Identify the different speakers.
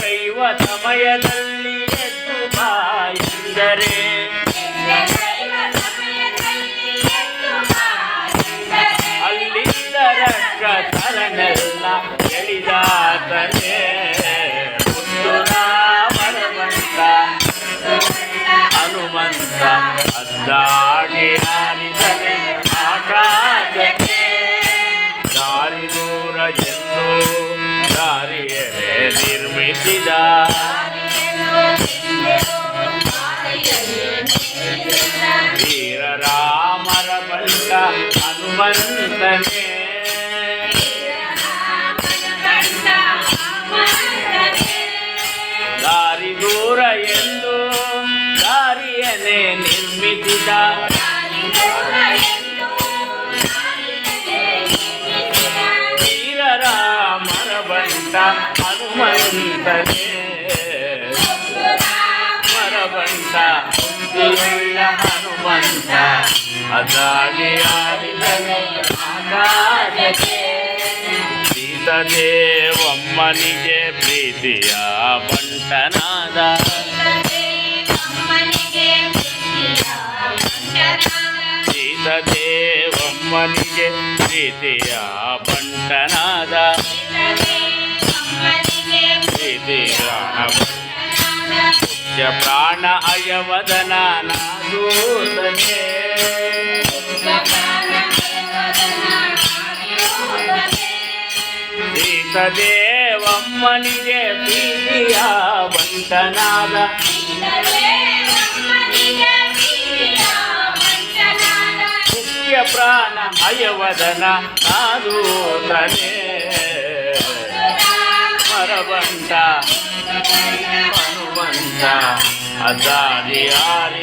Speaker 1: ಕೈವ ಸಮಯದಲ್ಲಿ ಎದ್ದು ಬಾಯಿಂದರೆ ಎಂದರೆ. ಅಲ್ಲಿಂದ ರಕ್ಕ ತರನೆಲ್ಲ ಎಳಿದಾತನೇ. ನಿರ್ಮಿಸಿದ. ವೀರ ರಾಮರ ಬಂಟ ಹನುಮಂತನೇ. ದಾರಿ ದೂರ ಎಂದು ದಾರಿಯನೇ ನಿರ್ಮಿಸಿದ. ಹನುಮಂತನೇ ಮರಬಂಟ ಬುದ್ಧಿಯುಳ್ಳ ಹನುಮಂತ ಅದಾಗಿ ಆಡಿದನು ಆಕಾಶಕ್ಕೆ ಸೀತದೇವಮ್ಮನಿಗೆ ಪ್ರೀತಿಯ ಬಂಟನಾದ ಸೀತದೇವಮ್ಮನಿಗೆ ಪ್ರೀತಿಯ ಬಂಟನಾದ ಪ್ರೀತಿಯ ಪೂಜ್ಯ ಪ್ರಾಣ ಅಯವದನ ನಾದೂತನೇ ಸೀತದೇವಮ್ಮನಿಗೆ ಪ್ರೀತಿಯ ಬಂಟನಾದ ಮುಖ್ಯ ಪ್ರಾಣ ಅಯವದನ ನಾದೂತನೇ పరవంట పనువంట. అదారి ఆరి